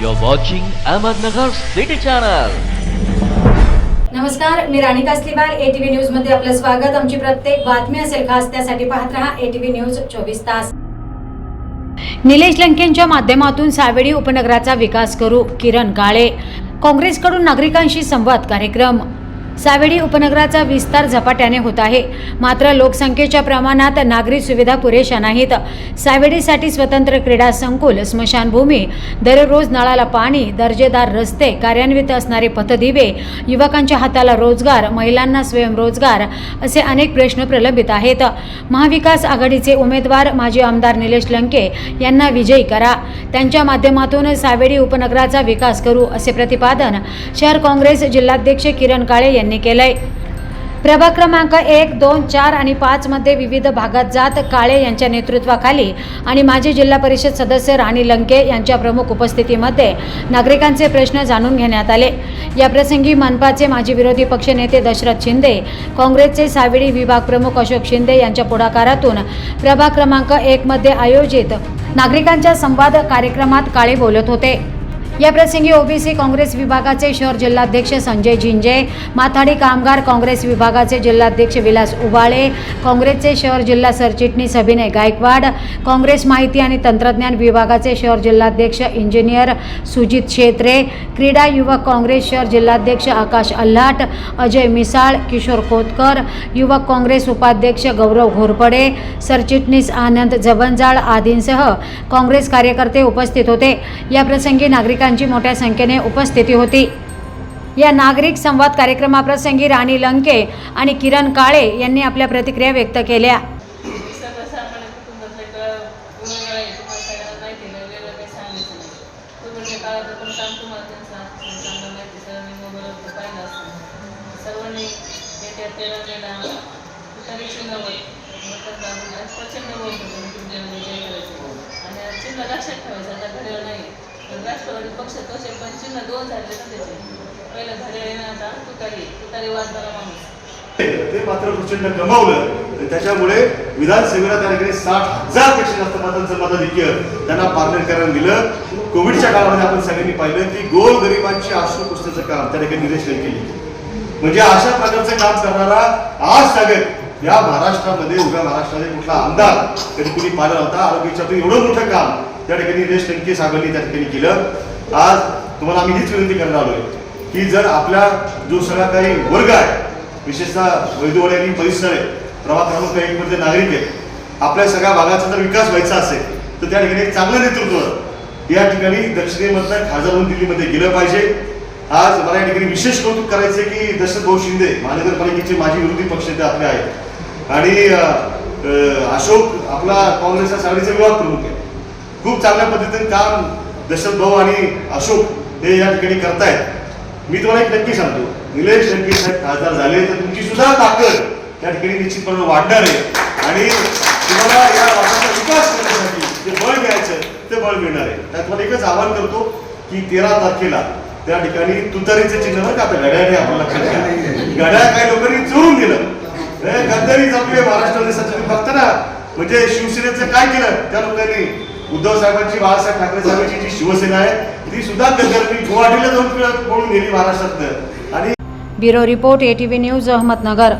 You're watching Ahmednagar City Channel. नमस्कार मी राणी कासलीवार ATV न्यूजमध्ये आपलं स्वागत. आमची प्रत्येक बातमी असेल खास त्यासाठी पाहत रहा एटीव्ही न्यूज चोवीस तास. निलेश लंकेंच्या माध्यमातून सावेडी उपनगराचा विकास करू किरण काळे. काँग्रेसकडून नागरिकांशी संवाद कार्यक्रम. सावेडी उपनगराचा विस्तार झपाट्याने होत आहे. मात्र लोकसंख्येच्या प्रमाणात नागरी सुविधा पुरेशा नाहीत. सावेडीसाठी स्वतंत्र क्रीडा संकुल स्मशानभूमी दररोज नळाला पाणी दर्जेदार रस्ते कार्यान्वित असणारे पथदिवे युवकांच्या हाताला रोजगार महिलांना स्वयंरोजगार असे अनेक प्रश्न प्रलंबित आहेत. महाविकास आघाडीचे उमेदवार माजी आमदार निलेश लंके यांना विजयी करा. त्यांच्या माध्यमातून सावेडी उपनगराचा विकास करू असे प्रतिपादन शहर काँग्रेस जिल्हाध्यक्ष किरण काळे यांनी केलंय. प्रभाग क्रमांक एक दोन चार आणि पाचमध्ये विविध भागात जात काळे यांच्या नेतृत्वाखाली आणि माजी जिल्हा परिषद सदस्य राणी लंके यांच्या प्रमुख उपस्थितीमध्ये नागरिकांचे प्रश्न जाणून घेण्यात आले. याप्रसंगी मनपाचे माजी विरोधी पक्षनेते दशरथ शिंदे काँग्रेसचे सावेडी विभाग प्रमुख अशोक शिंदे यांच्या पुढाकारातून प्रभाग क्रमांक एकमध्ये आयोजित नागरिकांच्या संवाद कार्यक्रमात काळे बोलत होते. या प्रसंगी ओबीसी काँग्रेस विभागाचे शहर जिल्हाध्यक्ष संजय झिंजे माथाडी कामगार काँग्रेस विभागाचे जिल्हाध्यक्ष विलास उबाळे काँग्रेसचे शहर जिल्हा सरचिटणीस अभिनय गायकवाड काँग्रेस माहिती आणि तंत्रज्ञान विभागाचे शहर जिल्हाध्यक्ष इंजिनियर सुजित शेत्रे क्रीडा युवक काँग्रेस शहर जिल्हाध्यक्ष आकाश अल्हाट अजय मिसाळ किशोर खोतकर युवक काँग्रेस उपाध्यक्ष गौरव घोरपडे सरचिटणीस आनंद जबंजाळ आदींसह काँग्रेस कार्यकर्ते उपस्थित होते. या प्रसंगी नागरिकांची मोठ्या संख्येने उपस्थिती होती. या नागरिक संवाद कार्यक्रमाप्रसंगी राणी लंके आणि किरण काळे यांनी आपल्या प्रतिक्रिया व्यक्त केल्या. प्रचंड बोलतो आणि चिन्ह लक्षात ठेवायचं आता घड्याळ नाही. राष्ट्रवादी पक्ष तसे पण चिन्ह दोन झाले ना त्याचे. पहिलं घड्याळ आहे आता तुतारी तुतारी वाजणारा माणूस. ते मात्र प्रचंड गमावलं. त्याच्यामुळे विधानसभेला त्या ठिकाणी साठ हजारपेक्षा जास्त मतांचं मताधिक्य त्यांना पार्लर करायला दिलं कोविडच्या काळामध्ये आपण सगळ्यांनी पाहिलं की गोल गरिबांची आश्रू पुस्तकाचं काम त्या ठिकाणी निलेश केली. म्हणजे अशा प्रकारचं काम करणारा आज सगळ्यात या महाराष्ट्रामध्ये उभ्या महाराष्ट्रामध्ये कुठला आमदार कधी कुणी पाहिला होता आरोग्याच्या एवढं मोठं काम त्या ठिकाणी निलेश लंके साहेबांनी त्या ठिकाणी केलं. आज तुम्हाला आम्ही हीच विनंती करणार आलोय की जर आपला जो सगळा काही वर्ग आहे विशेषतः वैद्यवाडी आणि परिसर आहे प्रभाग क्रमांक एक मध्ये नागरिक आहेत आपल्या सगळ्या भागाचा जर विकास व्हायचा असेल तर त्या ठिकाणी एक चांगलं नेतृत्व या ठिकाणी दक्षिणेमधनं खासदार दिल्लीमध्ये गेलं पाहिजे. आज मला या ठिकाणी विशेष कौतुक करायचं आहे की दशरथ भाऊ शिंदे महानगरपालिकेचे माजी विरोधी पक्षनेते आपले आहेत. आणि अशोक आपला काँग्रेसच्या साडीचा विभाग प्रमुख आहे खूप चांगल्या पद्धतीने काम दशरथ भाऊ आणि अशोक हे या ठिकाणी करतायत. मी तुम्हाला एक नक्की सांगतो. निलेश लंके साहेब खासदार झाले तर तुमची सुद्धा ताकद त्या ठिकाणी निश्चितपणे वाढणार आहे. आणि तुम्हाला या भागाचा विकास करण्यासाठी जे बळ मिळायचं ते बळ मिळणार आहे. त्यात मला एकच आवाहन करतो की तेरा तारखेला त्या ठिकाणी तुतारीचं चिन्ह बरं का? आता घड्याने आपण लक्षात घ्या. घड्याळ काही लोकांनी चोरून दिलं. हे गद्दारी जपली महाराष्ट्र देशाचं तुम्ही बघता ना. म्हणजे शिवसेनेचं काय केलं? त्या लोकांनी उद्धव साहेबांची बाळासाहेब ठाकरे साहेबांची जी शिवसेना आहे ती सुद्धा गद्दारी गुवाहाटीला जाऊन पळून गेली महाराष्ट्रात आणि bureau report ATV news Ahmednagar.